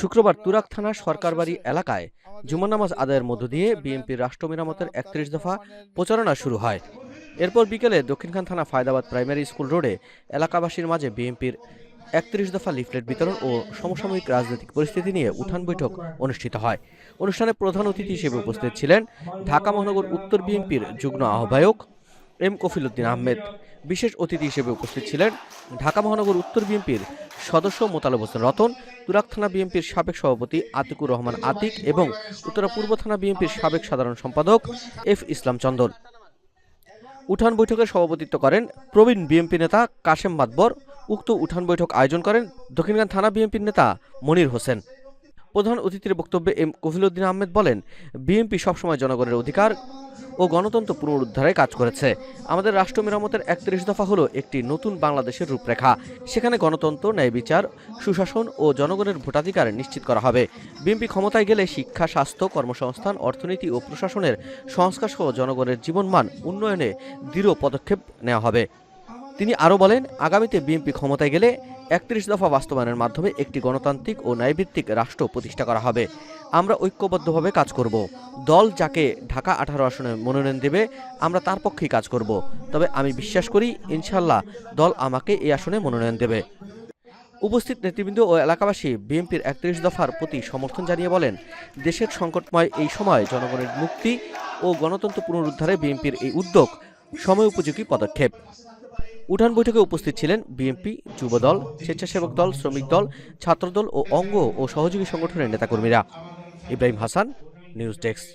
শুক্রবার তুরাক থানার সরকারবাড়ি এলাকায় জুমা নামাজ আদায়ের মধ্য দিয়ে বিএনপির রাষ্ট্র মেরামতের একত্রিশ দফা প্রচারণা শুরু হয়। এরপর বিকেলে দক্ষিণখান থানা ফায়দাবাদ প্রাইমারি স্কুল রোডে এলাকাবাসীর মাঝে বিএনপির একত্রিশ দফা লিফলেট বিতরণ ও সমসাময়িক রাজনৈতিক পরিস্থিতি নিয়ে উঠান বৈঠক অনুষ্ঠিত হয়। অনুষ্ঠানে প্রধান অতিথি হিসেবে উপস্থিত ছিলেন ঢাকা মহানগর উত্তর বিএনপির যুগ্ম আহ্বায়ক এম কফিলউদ্দিন আহমেদ। বিশেষ অতিথি হিসেবে উপস্থিত ছিলেন ঢাকা মহানগর উত্তর বিএনপির সদস্য মোতালেব হোসেন রতন তুরাক থানা বিএনপির সাবেক সভাপতি আতিকুর রহমান আতিক এবং উত্তরা পূর্ব থানা বিএনপির সাবেক সাধারণ সম্পাদক এফ ইসলাম চন্দন। উঠান বৈঠকে সভাপতিত্ব করেন প্রবীণ বিএনপি নেতা কাশেম মাতবর। উক্ত উঠান বৈঠক আয়োজন করেন দক্ষিণগান থানা বিএনপির নেতা মনির হোসেন। প্রধান অতিথির বক্তব্যে এম কফিলউদ্দিন আহমেদ বলেন, বিএনপি সবসময় জনগণের অধিকার ও গণতন্ত্র পুনরুদ্ধারে কাজ করেছে। আমাদের রাষ্ট্র মেরামতের একত্রিশ দফা হলো একটি নতুন বাংলাদেশের রূপরেখা। সেখানে গণতন্ত্র, ন্যায় বিচার, সুশাসন ও জনগণের ভোটাধিকার নিশ্চিত করা হবে। বিএনপি ক্ষমতায় গেলে শিক্ষা, স্বাস্থ্য, কর্মসংস্থান, অর্থনীতি ও প্রশাসনের সংস্কার সহ জনগণের জীবনমান উন্নয়নে দৃঢ় পদক্ষেপ নেওয়া হবে। তিনি আরও বলেন, আগামীতে বিএনপি ক্ষমতায় গেলে একত্রিশ দফা বাস্তবায়নের মাধ্যমে একটি গণতান্ত্রিক ও ন্যায়ভিত্তিক রাষ্ট্র প্রতিষ্ঠা করা হবে। আমরা ঐক্যবদ্ধভাবে কাজ করব। দল যাকে ঢাকা আঠারো আসনে মনোনয়ন দেবে, আমরা তার পক্ষেই কাজ করব। তবে আমি বিশ্বাস করি ইনশাল্লাহ দল আমাকে এই আসনে মনোনয়ন দেবে। উপস্থিত নেতৃবৃন্দ ও এলাকাবাসী বিএনপির একত্রিশ দফার প্রতি সমর্থন জানিয়ে বলেন, দেশের সংকটময় এই সময় জনগণের মুক্তি ও গণতন্ত্র পুনরুদ্ধারে বিএনপির এই উদ্যোগ সময় উপযোগী পদক্ষেপ। উঠান বৈঠকে উপস্থিত ছিলেন বিএনপি যুব দল স্বেচ্ছাসেবক দল, শ্রমিক দল, ছাত্রদল ও অঙ্গ ও সহযোগী সংগঠনের নেতাকর্মীরা। Ibrahim Hasan, news desk.